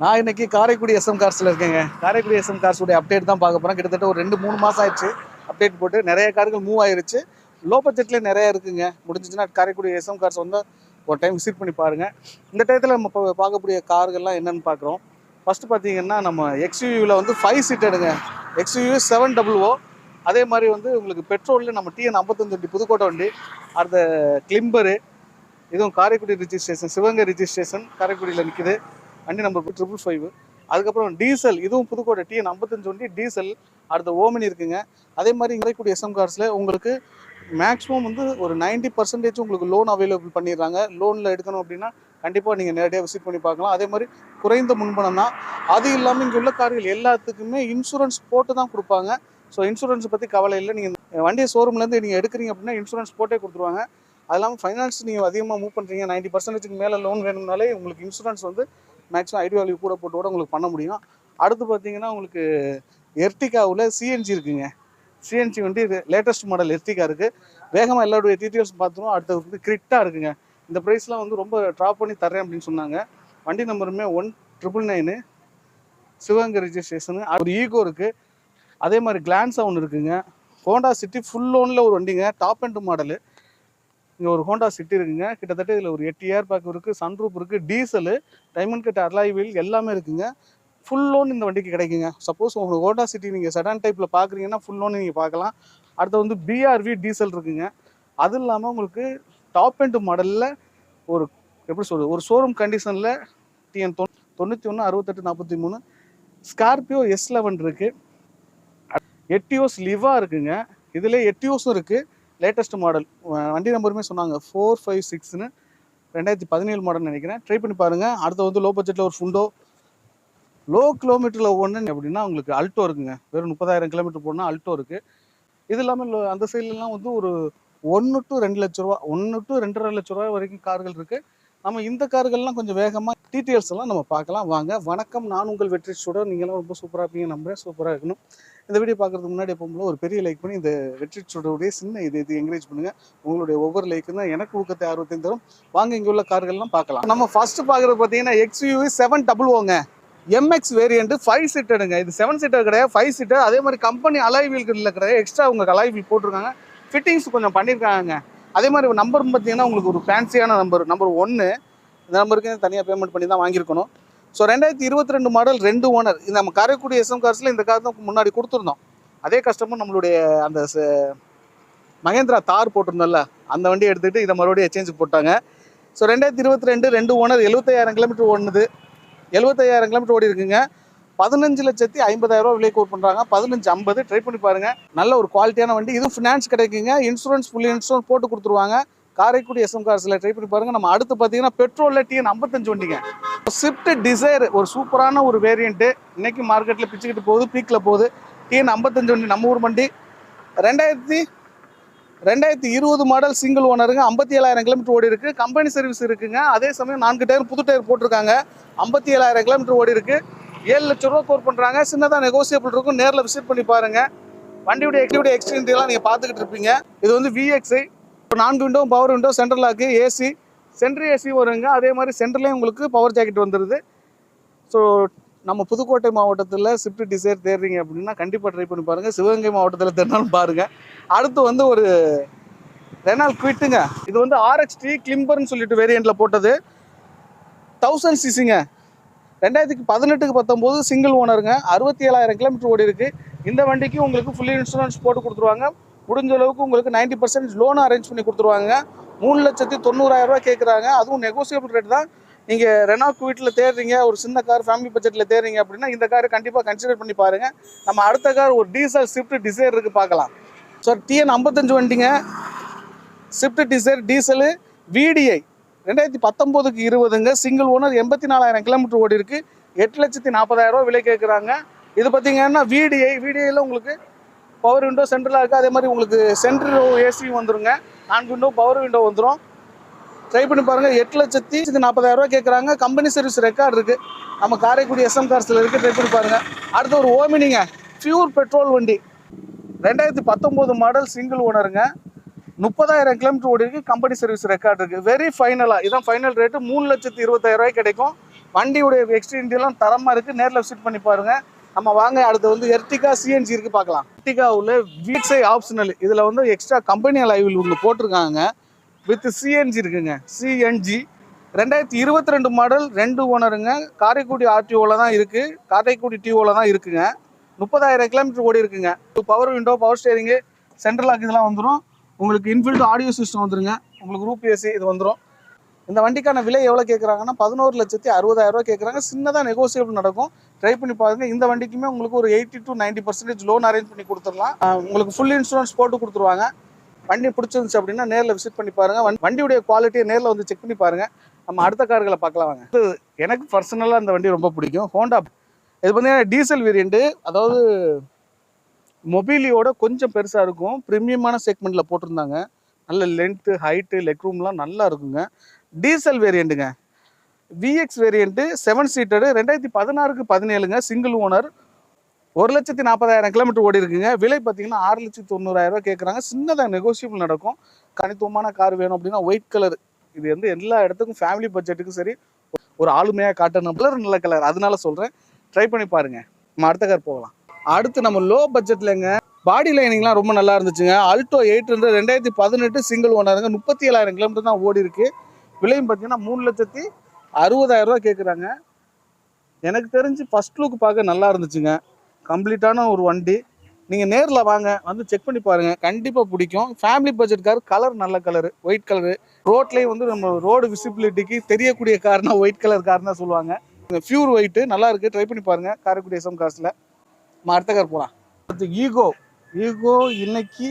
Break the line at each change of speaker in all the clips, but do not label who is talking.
நான் இன்னைக்கு காரைக்குடி எஸ்எம் கார்ஸில் இருக்கேங்க. காரைக்குடி எஸ்எம் கார்ஸுடைய அப்டேட் தான் பார்க்க போகிறேன் கிட்டத்தட்ட ஒரு ரெண்டு மூணு மாதம் ஆயிடுச்சு அப்டேட் போட்டு. நிறைய கார்கள் மூவ் ஆயிருச்சு. லோ பட்ஜெட்லேயே நிறைய இருக்குங்க. முடிஞ்சிச்சுன்னா காரைக்குடி எஸ்எம் கார்ஸ் வந்து ஒரு டைம் விசிட் பண்ணி பாருங்கள் இந்த டயத்தில் நம்ம பார்க்கக்கூடிய கார்கள்லாம் என்னென்னு பார்க்குறோம். ஃபஸ்ட்டு பார்த்தீங்கன்னா நம்ம எக்ஸ்யூவில் வந்து ஃபைவ் சீட்டடுங்க எக்ஸ்யூ செவன் டபுள் ஓ அதே மாதிரி வந்து உங்களுக்கு பெட்ரோலில் நம்ம டிஎன் ஐம்பத்தஞ்சு வண்டி புதுக்கோட்டை வண்டி அடுத்த கிளிம்பரு இதுவும் காரைக்குடி ரிஜிஸ்ட்ரேஷன் சிவகங்கை ரிஜிஸ்ட்ரேஷன் காரைக்குடியில் நிற்குது வண்டி நம்பர் ட்ரிபிள் ஃபைவ் அதுக்கப்புறம் டீசல் இதுவும் புதுக்கோட்டை டிஎன் ஐம்பத்தஞ்சு வண்டி டீசல் அடுத்த ஓமினி இருக்குங்க. அதே மாதிரி காரைக்குடி எஸ்எம் கார்ஸில் உங்களுக்கு மேக்ஸிமம் வந்து ஒரு 90% பர்சன்டேஜ் உங்களுக்கு லோன் அவைலபிள் பண்ணிடுறாங்க. லோனில் எடுக்கணும் அப்படின்னா கண்டிப்பாக நீங்கள் நேரடியாக விசிட் பண்ணி பார்க்கலாம். அதே மாதிரி குறைந்த முன்பணம் தான். அது இல்லாமல் இங்கே உள்ள கார்கள் எல்லாத்துக்குமே இன்சூரன்ஸ் போட்டு தான் கொடுப்பாங்க. ஸோ இன்சூரன்ஸ் பற்றி கவலை இல்லை. நீங்கள் வண்டியை ஷோரூம்லேருந்து நீங்கள் எடுக்கிறீங்க அப்படின்னா இன்சூரன்ஸ் போட்டே கொடுத்துருவாங்க. அது இல்லாமல் ஃபைனான்ஸ் நீங்கள் அதிகமாக மூவ் பண்ணுறீங்க நைன்ட்டி பர்சன்டேஜுக்கு மேலே லோன் வேணும்னாலே உங்களுக்கு இன்சூரன்ஸ் வந்து மேக்ஸிமம் ஐடி வேல்யூ கூட போட்டு கூட உங்களுக்கு பண்ண முடியும். அடுத்து பார்த்தீங்கன்னா உங்களுக்கு எர்டிகாவில் சிஎன்ஜி இருக்குங்க. சிஎன்ஜி வண்டி லேட்டஸ்ட் மாடல் எர்டிகா இருக்குது வேகமாக எல்லாருடைய டீட்டெயில்ஸ் பார்த்துருவோம் அடுத்தது வந்து கிரிட்டாக இருக்குங்க. இந்த ப்ரைஸ்லாம் வந்து ரொம்ப ட்ராப் பண்ணி தரேன் அப்படின்னு சொன்னாங்க. வண்டி நம்பருமே one triple nine Sivaganga registration ஒரு ஈகோ இருக்குது அதே மாதிரி கிளான்ஸாக ஒன்று இருக்குங்க. ஹோண்டா சிட்டி ஃபுல் லோனில் ஒரு வண்டிங்க. டாப் அண்ட் மாடலு இங்கே ஒரு ஹோண்டா சிட்டி இருக்குங்க. கிட்டத்தட்ட இதில் ஒரு எட்டு இயர் பேக் இருக்குது சன்ரூப் இருக்குது diesel diamond cut alloy wheel எல்லாமே இருக்குங்க. ஃபுல் லோன் இந்த வண்டிக்கு கிடைக்குங்க. சப்போஸ் உங்களுக்கு ஹோண்டா சிட்டி நீங்கள் செடான் டைப்பில் பார்க்குறீங்கன்னா ஃபுல் லோன் நீங்கள் பார்க்கலாம். அடுத்து வந்து பிஆர்வி டீசல் இருக்குங்க. அது இல்லாமல் உங்களுக்கு டாப் அண்ட் மாடலில் ஒரு எப்படி சொல்கிறது ஒரு ஷோரூம் கண்டிஷனில் டிஎன் தொ தொண்ணூற்றி ஒன்று அறுபத்தெட்டு நாற்பத்தி மூணு ஸ்கார்பியோ எஸ் லெவன் இருக்குது எட்டியோஸ் லிவா இருக்குங்க. இதில் எட்டியோஸும் இருக்குது லேட்டஸ்ட் மாடல் வண்டி நம்பருமே சொன்னாங்க ஃபோர் ஃபைவ் சிக்ஸ்னு ரெண்டாயிரத்தி பதினேழு மாடல் நினைக்கிறேன். ட்ரை பண்ணி பாருங்கள் அடுத்து வந்து லோ பட்ஜெட்டில் ஒரு ஃபுண்டோ லோ கிலோமீட்டரில் ஒன்று அப்படின்னா உங்களுக்கு அல்டோ இருக்குங்க. வெறும் முப்பதாயிரம் கிலோமீட்டர் போனால் அல்டோ இருக்குது இது இல்லாமல் அந்த சைட்லலாம் வந்து ஒரு ஒன்று டு ரெண்டு லட்ச ரூபா ஒன்று டு ரெண்டரை லட்ச ரூபா வரைக்கும் கார்கள் இருக்குது நம்ம இந்த கார்கள்லாம் கொஞ்சம் வேகமாக டீட்டெயில்ஸ் எல்லாம் நம்ம பார்க்கலாம். வாங்க வணக்கம். நான் உங்கள் வெற்றி சுடர். நீங்களாம் ரொம்ப சூப்பராக இருப்பீங்க நம்புறேன். சூப்பராக இருக்கணும். இந்த வீடியோ பார்க்கறதுக்கு முன்னாடி எப்பவும் ஒரு பெரிய லைக் பண்ணி இந்த வெற்றி சுடருடைய சின்ன இது இது என்கரேஜ் பண்ணுங்க. உங்களுடைய ஒவ்வொரு லைக்கும் தான் எனக்கு ஊக்கத்தை ஆர்வத்தையும் தரும். வாங்க இங்கே உள்ள கார்கள்லாம் பார்க்கலாம். நம்ம ஃபர்ஸ்ட் பார்க்குறது பார்த்தீங்கன்னா எக்ஸ்யூவி செவன் டபுள் ஓங்க எம்எக்ஸ் வேரியண்ட் ஃபைவ் சீட்டருங்க இது செவன் சீட்டர் கிடையாது ஃபைவ் சீட்டர் அதே மாதிரி கம்பெனி அலாய் வீல்களில் கிடையாது. எக்ஸ்ட்ரா உங்களுக்கு அலாய் வீல் போட்டிருக்காங்க. ஃபிட்டிங்ஸ் கொஞ்சம் பண்ணியிருக்காங்க அதே மாதிரி நம்பர் பார்த்தீங்கன்னா உங்களுக்கு ஒரு ஃபேன்சியான நம்பர் நம்பர் ஒன்று இந்த நம்பருக்கு தனியாக பேமெண்ட் பண்ணி தான் வாங்கியிருக்கணும். ஸோ ரெண்டாயிரத்தி இருபத்தி ரெண்டு மாடல் ரெண்டு ஓனர் இந்த நம்ம காரைக்குடி எஸ்எம் கார்ஸில் இந்த கார் தான் முன்னாடி கொடுத்துருந்தோம். அதே கஸ்டமர் நம்மளுடைய அந்த ச- மகேந்திரா தார் போட்டிருந்தோம்ல அந்த வண்டியை எடுத்துகிட்டு இதை மறுபடியும் எக்ஸ்சேஞ்சு போட்டாங்க. ஸோ ரெண்டாயிரத்தி இருபத்தி ரெண்டு ரெண்டு ஓனர் எழுபத்தாயிரம் கிலோமீட்டர் ஓடுனது. எழுபத்தையாயிரம் கிலோமீட்டர் ஓடி இருக்குங்க பதினஞ்சு லட்சத்தி ஐம்பதாயிரம் ரூபா விலை கோட் பண்ணுறாங்க பதினஞ்சு ஐம்பது ட்ரை பண்ணி பாருங்க. நல்ல ஒரு குவாலிட்டியான வண்டி. இது ஃபினான்ஸ் கிடைக்குங்க. இன்சூரன்ஸ் ஃபுல் இன்சூரன்ஸ் போட்டு கொடுத்துருவாங்க. காரைக்குடி எஸ்எம் கார்ஸில் ட்ரை பண்ணி பாருங்க. நம்ம அடுத்து பார்த்தீங்கன்னா பெட்ரோலில் டிஎன் ஐம்பத்தஞ்சு வண்டிங்க. ஸ்விஃப்ட் டிசைர் ஒரு சூப்பரான ஒரு வேரியண்ட்டு இன்னைக்கு மார்க்கெட்டில் பிச்சுக்கிட்டு போகுது பீக்கில் போகுது. டிஎன் ஐம்பத்தஞ்சு வண்டி நம்ம ஊர் வண்டி. ரெண்டாயிரத்தி ரெண்டாயிரத்தி இருபது மாடல் சிங்கிள் ஓனருங்க ஐம்பத்தி ஏழாயிரம் கிலோமீட்டர் ஓடி இருக்கு. கம்பெனி சர்வீஸ் இருக்குங்க. அதே சமயம் நான்கு டயர் புது டயர் போட்டிருக்காங்க. ஐம்பத்தி ஏழாயிரம் கிலோமீட்டர் ஓடி இருக்கு. ஏழு லட்ச ரூபா கோர் பண்ணுறாங்க சின்னதாக நெகோசியபிள் இருக்கும். நேரில் விசிட் பண்ணி பாருங்க. வண்டியுடைய எக்டிவிட்டி எக்ஸ்டென்ட்லாம் நீங்கள் பார்த்துக்கிட்டு இருப்பீங்க. இது வந்து விஎக்ஸ்ஐ நான்கு window power window central lock AC central AC வருங்க. அதே மாதிரி சென்ட்ரலையும் உங்களுக்கு பவர் ஜாக்கெட் வந்துடுது ஸோ நம்ம புதுக்கோட்டை மாவட்டத்தில் ஸ்விஃப்ட் டிசைர் தேடுறீங்க அப்படின்னா கண்டிப்பாக ட்ரை பண்ணி பாருங்கள் சிவகங்கை மாவட்டத்தில் தேடினாலும் பாருங்கள் அடுத்து வந்து ஒரு ரெனால் குவிட்டுங்க இது வந்து ஆர்எக்ஸ்டி கிளிம்பர்னு சொல்லிட்டு வேரியண்ட்டில் போட்டது. தௌசண்ட் சிசிங்க ரெண்டாயிரத்துக்கு பதினெட்டுக்கு பத்தொம்போது சிங்கிள் ஓனருங்க அறுபத்தி ஏழாயிரம் கிலோமீட்டர் ஓடி இருக்கு. இந்த வண்டிக்கு உங்களுக்கு ஃபுல்லி இன்சூரன்ஸ் போட்டு கொடுத்துருவாங்க. முடிஞ்ச அளவுக்கு உங்களுக்கு நைன்டி பர்சன்ட் லோன் அரேஞ்ச் பண்ணி கொடுத்துருவாங்க. மூணு லட்சத்தி தொண்ணூறாயிரம் ரூபா கேட்குறாங்க அதுவும் நெகோசியபிள் ரேட் தான். நீங்கள் ரெனால்ட் வீட்டில் தேடுறீங்க ஒரு சின்ன கார் ஃபேமிலி பட்ஜெட்டில் தேடுறீங்க அப்படின்னா இந்த கார் கண்டிப்பாக கன்சிடர் பண்ணி பாருங்கள் நம்ம அடுத்த கார் ஒரு டீசல் ஸ்விஃப்ட் டிசைர் இருக்குது பார்க்கலாம். ஸோ டிஎன் ஐம்பத்தஞ்சு வண்டிங்க. ஸ்விஃப்ட் டிசைர் டீசலு விடிஐ ரெண்டாயிரத்தி பத்தொம்போதுக்கு இருபதுங்க. சிங்கிள் ஓனர் எண்பத்தி நாலாயிரம் கிலோமீட்டர் ஓடி இருக்கு. எட்டு லட்சத்தி நாற்பதாயிரம் ரூபா விலை கேட்குறாங்க இது பார்த்தீங்கன்னா விடிஐ விடிஐயில் உங்களுக்கு பவர் விண்டோ சென்ட்ரலாக இருக்குது அதே மாதிரி உங்களுக்கு சென்ட்ரல் ஏசி வந்துருங்க. நான்கு விண்டோ பவர் விண்டோ வந்துடும் ட்ரை பண்ணி பாருங்கள் எட்டு லட்சத்தி நாற்பதாயிரம் கேட்குறாங்க கம்பெனி சர்வீஸ் ரெக்கார்டு இருக்குது நம்ம காரைக்குடி எஸ்எம் கார்ஸில் இருக்குது ட்ரை பண்ணி பாருங்கள் அடுத்து ஒரு ஓமினிங்க ஃபியூர் பெட்ரோல் வண்டி. ரெண்டாயிரத்தி பத்தொம்போது மாடல் சிங்கிள் ஓனருங்க முப்பதாயிரம் கிலோமீட்டர் ஓடி இருக்கு. கம்பெனி சர்வீஸ் ரெக்கார்ட் இருக்கு. வெரி ஃபைனலாக இதான் ஃபைனல் ரேட்டு மூணு லட்சத்தி இருபத்தாயிரம் ரூபாய் கிடைக்கும். வண்டியுடைய எக்ஸ்டீரியெல்லாம் தரமாக இருக்குது நேரில் விசிட் பண்ணி பாருங்க. நம்ம வாங்க. அடுத்து வந்து எர்டிகா சிஎன்ஜி இருக்கு பார்க்கலாம். எர்டிகாவில் வீட்ஸை ஆப்ஷனல் இதில் வந்து எக்ஸ்ட்ரா கம்பெனி லைவில் ஒன்று போட்டிருக்காங்க. வித் சிஎன்ஜி இருக்குங்க. சிஎன்ஜி ரெண்டாயிரத்தி இருபத்தி ரெண்டு மாடல் ரெண்டு ஓனருங்க. காரைக்குடி ஆர்டிஓவில் தான் இருக்குது காரைக்குடி டிஓவில் தான் இருக்குங்க. முப்பதாயிரம் கிலோமீட்டர் ஓடி இருக்குங்க. Power window power steering central lock இதெல்லாம் வந்துடும் உங்களுக்கு இன்பில்ட் ஆடியோ சிஸ்டம் வந்துருங்க. உங்களுக்கு ரூப் ஏசி இது வந்துடும் இந்த வண்டிக்கான விலை எவ்வளோ கேட்குறாங்கன்னா பதினோரு லட்சத்தி அறுபதாயிரம் ரூபா கேட்குறாங்க சின்னதாக நெகோசியபிள் நடக்கும். ட்ரை பண்ணி பாருங்கள் இந்த வண்டிக்குமே உங்களுக்கு ஒரு eighty to 90% percentage loan arrange பண்ணி கொடுத்துடலாம். உங்களுக்கு ஃபுல் இன்சூரன்ஸ் போட்டு கொடுத்துருவாங்க. வண்டி பிடிச்சிருந்துச்சு அப்படின்னா நேரில் விசிட் பண்ணி பாருங்க. வண்டி- வண்டியுடைய குவாலிட்டியை நேரில் வந்து செக் பண்ணி பாருங்கள் நம்ம அடுத்த கார்களை பார்க்கலாம் வாங்க. இது எனக்கு பர்சனலாக இந்த வண்டி ரொம்ப பிடிக்கும். ஹோண்டா இது பார்த்தீங்கன்னா டீசல் வேரியண்ட்டு அதாவது மொபைலியோட கொஞ்சம் பெருசாக இருக்கும். ப்ரீமியமான செக்மெண்ட்டில் போட்டிருந்தாங்க. நல்ல லென்த்து ஹைட்டு லெக் ரூம்லாம் நல்லா இருக்குங்க. டீசல் வேரியண்ட்டுங்க விஎக்ஸ் வேரியண்ட்டு செவன் சீட்டடு ரெண்டாயிரத்தி பதினாறுக்கு பதினேழுங்க. சிங்கிள் ஓனர் ஒரு லட்சத்தி நாற்பதாயிரம் கிலோமீட்டர் ஓடி இருக்குங்க. விலை பார்த்தீங்கன்னா ஆறு லட்சத்தி தொண்ணூறாயிரம் கேட்குறாங்க சின்னதாக நெகோசியபிள் நடக்கும். தனித்துவமான கார் வேணும் அப்படின்னா ஒயிட் கலர் இது வந்து எல்லா இடத்துக்கும் ஃபேமிலி பட்ஜெட்டுக்கும் சரி ஒரு ஆளுமையாக காட்டணும். கலர் நல்ல கலர் அதனால சொல்கிறேன் ட்ரை பண்ணி பாருங்கள் நம்ம அடுத்த கார் போகலாம். அடுத்து நம்ம லோ பட்ஜெட்லங்க பாடி லைனிங்லாம் ரொம்ப நல்லா இருந்துச்சுங்க. அல்டோ எயிட் ஹண்ட்ரட் ரெண்டாயிரத்தி பதினெட்டு சிங்கிள் ஓனருங்க முப்பத்தி ஏழாயிரம் கிலோமீட்டர் தான் ஓடி இருக்கு. விலையும் பார்த்தீங்கன்னா மூணு லட்சத்தி அறுபதாயிரம் ரூபா கேட்குறாங்க எனக்கு தெரிஞ்சு ஃபர்ஸ்ட் லுக் பார்க்க நல்லா இருந்துச்சுங்க. கம்ப்ளீட்டான ஒரு வண்டி. நீங்கள் நேரில் வாங்க வந்து செக் பண்ணி பாருங்கள் கண்டிப்பாக பிடிக்கும். ஃபேமிலி பட்ஜெட் கார் கலர் நல்ல கலரு ஒயிட் கலரு ரோட்லேயும் வந்து நம்ம ரோடு விசிபிலிட்டிக்கு தெரியக்கூடிய கார்னா ஒயிட் கலர் கார் தான் சொல்லுவாங்க. ஃபியூர் ஒயிட்டு நல்லா இருக்குது ட்ரை பண்ணி பாருங்கள் காரைக்குடி எஸ்எம் காசில் நம்ம அடுத்த கார் போகலாம் அடுத்து ஈகோ. ஈகோ இன்னைக்கு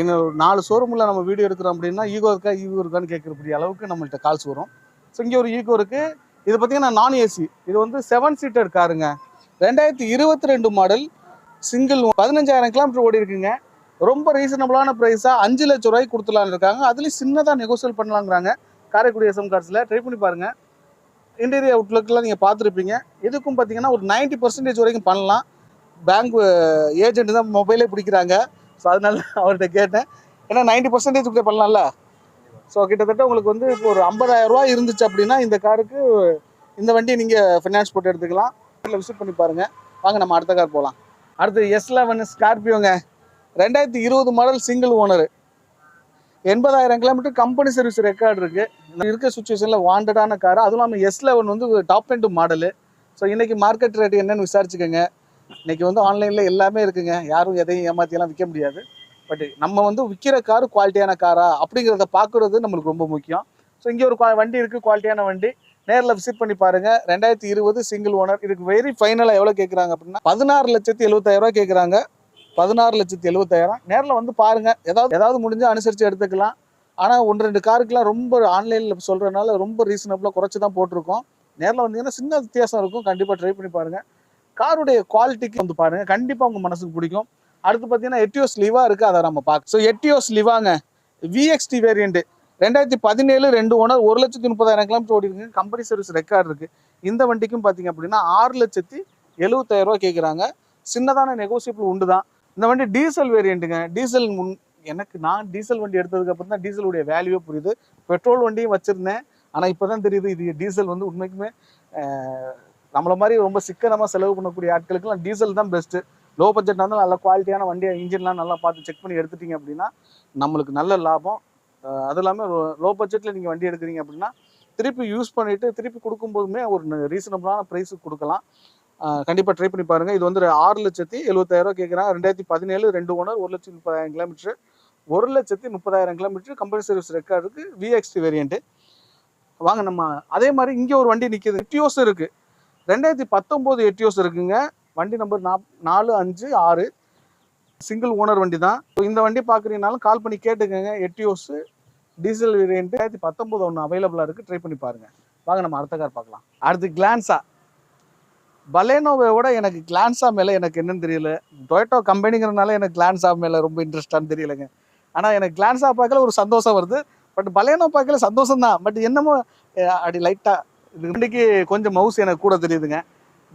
என்ன நாலு ஷோரூமில் நம்ம வீடியோ எடுக்கிறோம் அப்படின்னா ஈகோ இருக்கா ஈகோ இருக்கான்னு கேட்கக்கூடிய அளவுக்கு நம்மள்ட்ட கால்ஸ் வரும் ஸோ இங்கே ஒரு ஈகோ இருக்குது இது பார்த்தீங்கன்னா நான் ஏசி இது வந்து செவன் சீட்டர் காருங்க. ரெண்டாயிரத்தி இருபத்தி ரெண்டு மாடல் சிங்கிள் பதினஞ்சாயிரம் கிலோமீட்டர் ஓடி இருக்குங்க. ரொம்ப ரீசனபிளான ப்ரைஸாக அஞ்சு லட்ச ரூபாய்க்கு கொடுத்துலான்னு இருக்காங்க. அதுலேயும் சின்னதாக நெகோசியல் பண்ணலாங்கிறாங்க. காரைக்குடி எஸ்எம் கார்ஸில் ட்ரை பண்ணி பாருங்கள் இன்டீரியர் அவுட்லுக்கெலாம் நீங்கள் பார்த்துருப்பீங்க. இதுக்கும் பார்த்தீங்கன்னா ஒரு 90% பர்சன்டேஜ் வரைக்கும் பண்ணலாம். பேங்க் ஏஜென்ட் தான் மொபைலே பிடிக்கிறாங்க. ஸோ அதனால அவர்கிட்ட கேட்டேன். ஏன்னா நைன்டி பர்சன்டேஜ் கூட பண்ணலாம்ல? ஸோ கிட்டத்தட்ட உங்களுக்கு வந்து இப்போ ஒரு ஐம்பதாயிரரூவா இருந்துச்சு அப்படின்னா இந்த காருக்கு இந்த வண்டியை நீங்கள் ஃபினான்ஸ் போட்டு எடுத்துக்கலாம். இல்லை விசிட் பண்ணி பாருங்கள் வாங்க நம்ம அடுத்த கார் போகலாம் அடுத்து எஸ் லெவன் ஸ்கார்பியோங்க ரெண்டாயிரத்தி இருபது மாடல் சிங்கிள் ஓனர் எண்பதாயிரம் கிலோமீட்டர் கம்பெனி சர்வீஸ் ரெக்கார்டு இருக்குது இருக்க சுச்சுவேஷனில் வாண்டடான கார் அதுவும் இல்லாமல் எஸ் லெவன் வந்து டாப் அண்ட் மாடலு ஸோ இன்றைக்கி மார்க்கெட் ரேட் என்னென்னு விசாரிச்சுக்கோங்க. இன்னைக்கு வந்து ஆன்லைனில் எல்லாமே இருக்குங்க. யாரும் எதையும் ஏமாத்தியெல்லாம் விற்க முடியாது. பட் நம்ம வந்து விற்கிற கார் குவாலிட்டியான காரா அப்படிங்கிறத பார்க்குறது நம்மளுக்கு ரொம்ப முக்கியம். ஸோ இங்கே ஒரு வண்டி இருக்குது குவாலிட்டியான வண்டி. நேரில் விசிட் பண்ணி பாருங்க. ரெண்டாயிரத்தி இருபது சிங்கிள் ஓனர் இதுக்கு வெரி ஃபைனலாக எவ்வளோ கேட்குறாங்க அப்படின்னா பதினாறு லட்சத்தி எழுபத்தாயிரம் கேட்குறாங்க பதினாறு லட்சத்தி எழுபத்தாயிரம் நேரில் வந்து பாருங்க. ஏதாவது ஏதாவது முடிஞ்சு அனுசரித்து எடுத்துக்கலாம். ஆனால் ஒன்று ரெண்டு காருக்குலாம் ரொம்ப ஆன்லைனில் சொல்கிறதுனால ரொம்ப ரீசனபிளாக குறைச்சி தான் போட்டிருக்கோம். நேரில் வந்தீங்கன்னா சின்ன வித்தியாசம் இருக்கும். கண்டிப்பாக ட்ரை பண்ணி பாருங்கள் காருடைய குவாலிட்டிக்கு வந்து பாருங்கள் கண்டிப்பாக உங்கள் மனசுக்கு பிடிக்கும். அடுத்து பார்த்தீங்கன்னா எட்டியோஸ் லிவா இருக்குது அதை நம்ம பார்க்க ஸோ எட்டியோஸ் லிவாங்க விஎக்ஸ்டி வேரியண்ட்டு ரெண்டாயிரத்தி பதினேழு ரெண்டு ஓனர் ஒரு லட்சத்தி முப்பதாயிரம் கிலோமீட்டர் ஓடி இருக்குங்க கம்பெனி சர்வீஸ் ரெக்கார்டு இருக்குது இந்த வண்டிக்கும் பார்த்தீங்க அப்படின்னா ஆறு லட்சத்தி எழுபத்தாயிரம் ரூபா கேட்குறாங்க சின்னதான நெகோசியபிள் உண்டு தான். இந்த வண்டி டீசல் வேரியண்ட்டுங்க டீசல் முன் எனக்கு நான் டீசல் வண்டி எடுத்ததுக்கு அப்புறம் தான் டீசலுடைய வேல்யூவே புரியுது. பெட்ரோல் வண்டியும் வச்சுருந்தேன். ஆனால் இப்போ தான் தெரியுது இது டீசல் வந்து உண்மைக்குமே நம்மள மாதிரி ரொம்ப சிக்கனமாக செலவு பண்ணக்கூடிய ஆட்களுக்குலாம் டீசல் தான் பெஸ்ட்டு லோ பட்ஜெட் இருந்தாலும் நல்ல குவாலிட்டியான வண்டியை இன்ஜின்லாம் நல்லா பார்த்து செக் பண்ணி எடுத்துட்டீங்க அப்படின்னா நம்மளுக்கு நல்ல லாபம். அது இல்லாமல் லோ பட்ஜெட்டில் நீங்கள் வண்டி எடுக்கிறீங்க அப்படின்னா திருப்பி யூஸ் பண்ணிவிட்டு திருப்பி கொடுக்கும்போதுமே ஒரு ரீசனபிளான ப்ரைஸுக்கு கொடுக்கலாம். கண்டிப்பாக ட்ரை பண்ணி பாருங்கள் இது வந்து ஆறு லட்சத்தி எழுபத்தாயிரம் கேட்குறாங்க ரெண்டாயிரத்தி பதினேழு ரெண்டு ஓனர் ஒரு லட்சத்தி முப்பதாயிரம் கிலோமீட்டர். ஒரு லட்சத்தி முப்பதாயிரம் கிலோமீட்டர் கம்பெனி சர்வீஸ் ரெக்கார்டு இருக்குது விஎக்ஸ்டி வேரியண்ட்டு வாங்க நம்ம அதே மாதிரி இங்கே ஒரு வண்டி நிற்கிது டியோஸ் இருக்குது ரெண்டாயிரத்தி பத்தொம்போது எட்டியோஸ் இருக்குங்க. வண்டி நம்பர் நாப் நாலு அஞ்சு ஆறு. சிங்கிள் ஓனர் வண்டி தான் இந்த வண்டி பார்க்குறீங்கனாலும் கால் பண்ணி கேட்டுக்கோங்க. எட்டியோஸு டீசல் வேரியன்ட் ரெண்டாயிரத்தி பத்தொம்போது ஒன்று அவைலபிளாக இருக்குது ட்ரை பண்ணி பாருங்கள் வாங்க நம்ம அடுத்த கார் பார்க்கலாம். அடுத்து கிளான்ஸா பலேனோவை விட எனக்கு கிளான்ஸா மேலே எனக்கு என்னன்னு தெரியல. டொயட்டோ கம்பெனிங்கிறனால எனக்கு கிளான்ஸா மேலே ரொம்ப இன்ட்ரெஸ்டானு தெரியலங்க. ஆனால் எனக்கு கிளான்ஸா பார்க்கல ஒரு சந்தோஷம் வருது. பட் பலேனோ பார்க்கல சந்தோஷம் தான் பட் என்னமோ அப்படி லைட்டாக இது வண்டிக்கு கொஞ்சம் மவுஸ் எனக்கு கூட தெரியுதுங்க.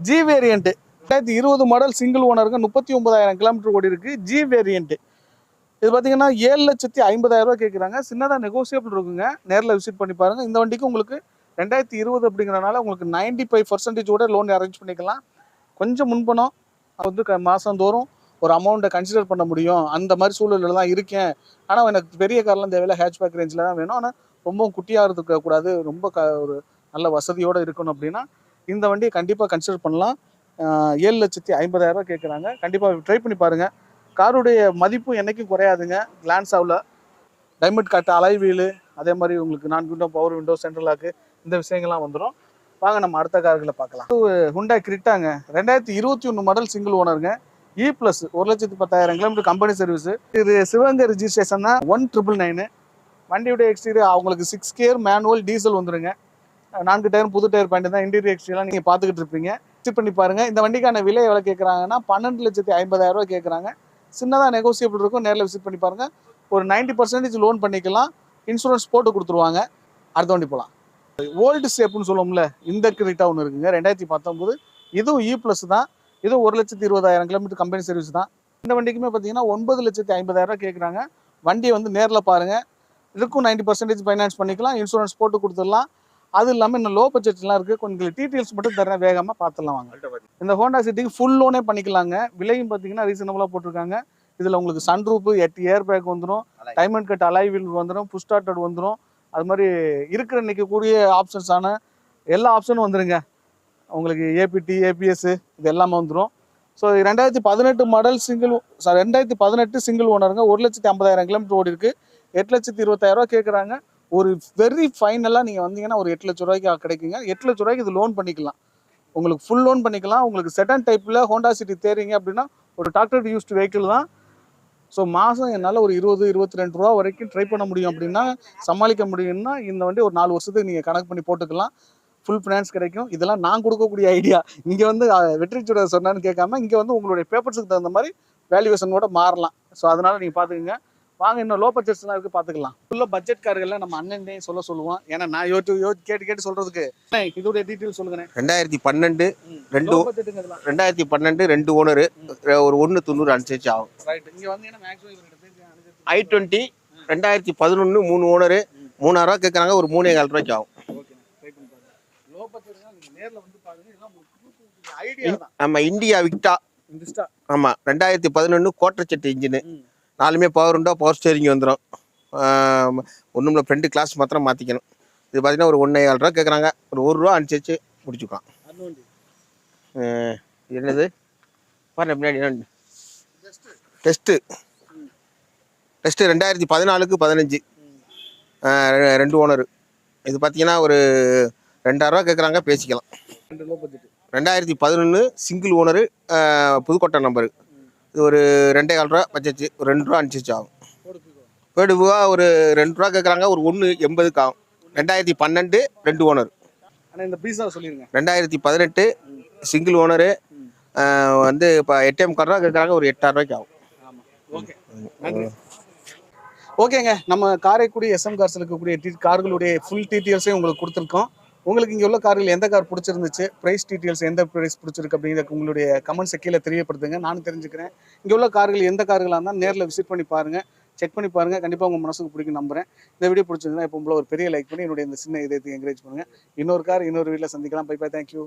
ஜி வேரியண்ட்டு ரெண்டாயிரத்தி இருபது மாடல் சிங்கிள் ஓனருக்கு முப்பத்தி ஒன்பதாயிரம் கிலோமீட்டர் ஓடி இருக்குது ஜி வேரியண்ட்டு இது பார்த்தீங்கன்னா ஏழு லட்சத்தி ஐம்பதாயிரம் கேட்குறாங்க சின்னதாக நெகோசியபிள் இருக்குங்க. நேரில் விசிட் பண்ணி பாருங்கள் இந்த வண்டிக்கு உங்களுக்கு ரெண்டாயிரத்தி இருபது அப்படிங்கிறனால உங்களுக்கு நைன்டி ஃபைவ் பர்சன்டேஜோட லோன் அரேஞ்ச் பண்ணிக்கலாம். கொஞ்சம் முன்பணம் வந்து க- மாதந்தோறும் ஒரு அமௌண்ட்டை கன்சிடர் பண்ண முடியும். அந்த மாதிரி சூழலில் தான் இருக்கேன். ஆனால் எனக்கு பெரிய கார்லாம் தேவையில்ல. ஹேட்ச்பேக் ரேஞ்சில் தான் வேணும். ஆனால் ரொம்பவும் குட்டியாக இருக்கக்கூடாது ரொம்ப க ஒரு நல்ல வசதியோடு இருக்கணும் அப்படின்னா இந்த வண்டியை கண்டிப்பாக கன்சிடர் பண்ணலாம். ஏழு லட்சத்தி ஐம்பதாயிரம் கேட்குறாங்க கண்டிப்பாக ட்ரை பண்ணி பாருங்கள் காருடைய மதிப்பு என்றைக்கும் குறையாதுங்க. கிளான்ஸாவில் டைமண்ட் காட்டு அலை வீலு அதே மாதிரி உங்களுக்கு நான் விண்டோ பவர் விண்டோ சென்ட்ரலாக்கு இந்த விஷயங்கள்லாம் வந்துடும் வாங்க நம்ம அடுத்த கார்களை பார்க்கலாம். ஹுண்டா கிரிட்டாங்க ரெண்டாயிரத்தி இருபத்தி ஒன்று மாடல் சிங்கிள் ஓனருங்க இ ப்ளஸ் ஒரு லட்சத்தி பத்தாயிரம் கிலோமீட்டர் கம்பெனி சர்வீஸ் இது சிவகங்கை ரிஜிஸ்ட்ரேஷன் தான் ஒன் ட்ரிபிள் நைனு வண்டியுடைய எக்ஸ்டீரியர் அவங்களுக்கு சிக்ஸ் கேர் மேனுவல் டீசல் வந்துடுங்க நான்கு டயர் புது டயர் பாயிண்ட் தான் இன்டீரியர் எக்ஸ்டீரியர்லாம் நீங்கள் பார்த்துக்கிட்டு இருப்பீங்க. செக் பண்ணி பாருங்க. இந்த வண்டிக்கான விலை எவ்வளோ கேட்குறாங்கன்னா பன்னெண்டு லட்சத்தி ஐம்பதாயிரம் ரூபாய் கேட்குறாங்க சின்னதாக நெகோசியபிள் இருக்கும். நேரில் விசிட் பண்ணி பாருங்க. ஒரு 90% பர்சன்டேஜ் லோன் பண்ணிக்கலாம். இன்சூரன்ஸ் போட்டு கொடுத்துருவாங்க. அடுத்த வண்டி போகலாம் ஓல்டு ஷேப்புன்னு சொல்லுவோம்ல இந்த கிரிட்டா ஒன்று இருக்குங்க. ரெண்டாயிரத்தி பத்தொம்போது இதுவும் e இ ப்ளஸ் தான். இதுவும் ஒரு லட்சத்தி இருபதாயிரம் கிலோமீட்டர் கம்பெனி சர்வீஸ் தான். இந்த வண்டிக்குமே பார்த்தீங்கன்னா ஒன்பது லட்சத்தி ஐம்பதாயிரம் ரூபாய் கேட்குறாங்க வண்டியை வந்து நேரில் பாருங்கள் இதுக்கும் 90% பர்சன்டேஜ் ஃபைனான்ஸ் பண்ணிக்கலாம். இன்சூரன்ஸ் போட்டு கொடுத்துடலாம். அது இல்லாமல் இன்னும் லோ பட்ஜெட்லாம் இருக்குது கொஞ்சம் டீட்டெயில்ஸ் மட்டும் தரேன் வேகமாக பார்த்துடலாம் வாங்க. இந்த ஹோண்டா சிட்டிக்கு ஃபுல் லோனே பண்ணிக்கலாங்க. விலையும் பார்த்தீங்கன்னா ரீசனபுளாக போட்டிருக்காங்க. இதில் உங்களுக்கு சன் ரூப்பு எட்டு ஏர் பேக் வந்துடும் டைமண்ட் கட் அலாய் வீல் வந்துடும் புஷ் ஸ்டார்டட் வந்துடும் அது மாதிரி இருக்கிற நிற்கக்கூடிய ஆப்ஷன்ஸான எல்லா ஆப்ஷனும் வந்துருங்க. உங்களுக்கு ஏபிடி ஏபிஎஸ் இது எல்லாமே வந்துடும் ஸோ ரெண்டாயிரத்தி பதினெட்டு மாடல் சிங்கிள் ரெண்டாயிரத்தி பதினெட்டு சிங்கிள் ஓனருங்க ஒரு லட்சத்தி ஐம்பதாயிரம் கிலோமீட்டர் ஓடி இருக்கு எட்டு லட்சத்தி இருபத்தாயிரம் ரூபா கேட்குறாங்க ஒரு வெரி ஃபைனலாக நீங்கள் வந்தீங்கன்னா ஒரு எட்டு லட்ச ரூபாய்க்கு கிடைக்குங்க. எட்டு லட்ச ரூபாய்க்கு இது லோன் பண்ணிக்கலாம். உங்களுக்கு ஃபுல் லோன் பண்ணிக்கலாம். உங்களுக்கு செட்டன் டைப்பில் ஹோண்டா சிட்டி தேறீங்க அப்படின்னா ஒரு டாக்டர் யூஸ்டு வெஹிக்கிள் தான். ஸோ மாதம் என்னால் ஒரு இருபது இருபத்தி ரெண்டு ரூபா வரைக்கும் ட்ரை பண்ண முடியும் அப்படின்னா சமாளிக்க முடியும்னா இந்த வண்டி ஒரு நாலு வருஷத்துக்கு நீங்கள் கணக்கு பண்ணி போட்டுக்கலாம். ஃபுல் ஃபினான்ஸ் கிடைக்கும். இதெல்லாம் நான் கொடுக்கக்கூடிய ஐடியா இங்கே வந்து வெற்றி சுட சொன்னான்னு கேட்காம இங்கே வந்து உங்களுடைய பேப்பர்ஸுக்கு தகுந்த மாதிரி வேல்யூவேஷன் கூட மாறலாம். ஸோ அதனால் நீங்கள் பார்த்துக்குங்க. வாங்க இன்னும் லோ பட்ஜெட்ஸ்லாம் இருக்குது பார்த்துக்கலாம். ஃபுல்லாக பட்ஜெட் கார்கள்லாம் நம்ம அண்ணன் சொல்ல சொல்லுவோம். ஏன்னா நான் யோசிச்சு யோசி கேட்டு கேட்டு சொல்கிறதுக்கு இதோடைய டீட்டெயில் சொல்லுங்கண்ணே
ரெண்டாயிரத்தி பன்னெண்டு ரெண்டு ரெண்டாயிரத்தி பன்னெண்டு ரெண்டு ஓனரு ஒரு ஒன்று தொண்ணூறு அனுசரிச்சு ஆகும்.
ரைட் இங்கே மேக்ஸிமம்
ஐ டுவெண்ட்டி ரெண்டாயிரத்தி பதினொன்று மூணு ஓனரு மூணாயிரம் கேட்குறாங்க ஒரு மூணே கால் ரூபாய்க்கு ஆகும். நம்ம இந்தியா விக்டா. ஆமாம் ரெண்டாயிரத்தி பதினொன்று கோட்டர் செட்டு இன்ஜினு. நாலுமே பவர் உண்டா பவர் ஸ்டேரிங் வந்துடும் ஒன்றும் ஃப்ரெண்டு கிளாஸ் மாத்திரம் மாற்றிக்கணும் இது பார்த்தீங்கன்னா ஒரு ஒன்றே ஏழு ரூபா கேட்குறாங்க ஒரு ஒரு ரூபா அனுசரிச்சு முடிச்சுக்கலாம். என்னது? பாருங்க பின்னாடி டெஸ்ட்டு டெஸ்ட்டு ரெண்டாயிரத்தி பதினாலுக்கு பதினஞ்சு. ரெண்டு ஓனர் இது பார்த்தீங்கன்னா ஒரு ரெண்டாயிரரூவா கேட்குறாங்க பேசிக்கலாம். ரெண்டாயிரத்தி பதினொன்று சிங்கிள் ஓனரு புதுக்கோட்டை நம்பரு இது ஒரு ரெண்டே கால் ரூபா பட்ஜெட்டு ஒரு ரெண்டு ரூபா அனுசரிச்சு ஆகும்
போடுங்க
பேடுபுவா ஒரு ரெண்டு ரூபா கேட்குறாங்க. ஒரு ஒன்று எண்பதுக்கு ஆகும். ரெண்டாயிரத்தி பன்னெண்டு ரெண்டு ஓனர்.
ஆனா இந்த பீஸா சொல்லிருங்க.
ரெண்டாயிரத்தி பதினெட்டு சிங்கிள் ஓனரு. வந்து இப்போ எட்டேம் கால் ரூபா கேட்குறாங்க. ஒரு எட்டாயிரம் ரூபாய்க்கு ஆகும்.
ஓகே. நன்றி. ஓகேங்க. நம்ம காரைக்குடி எஸ்எம் கார்ஸ் இருக்கக்கூடிய கார்களுடைய ஃபுல் டீட்டெயில்ஸையும் உங்களுக்கு கொடுத்துருக்கோம். உங்களுக்கு இங்கே உள்ள கார்கள் எந்த கார் பிடிச்சிருந்துச்சு? ப்ரைஸ் டீட்டெயில்ஸ் எந்த ப்ரைஸ் பிடிச்சிருக்கு அப்படிங்கிறத உங்களுடைய கமெண்ட்ஸை கீழே தெரியப்படுத்துங்க. நானும் தெரிஞ்சுக்கிறேன். இங்கே உள்ள கார்கள் எந்த கார்களாக இருந்தால் நேரில் விசிட் பண்ணி பாருங்க. செக் பண்ணி பாருங்க. கண்டிப்பாக உங்கள் மனசுக்கு பிடிக்கும் நம்புறேன். இந்த வீடியோ பிடிச்சிருந்தா இப்போ உங்களை ஒரு பெரிய லைக் பண்ணி என்னுடைய இந்த சின்ன இதயத்தை என்கரேஜ் பண்ணுங்கள் இன்னொரு கார் இன்னொரு வீட்டில் சந்திக்கலாம். By by thank you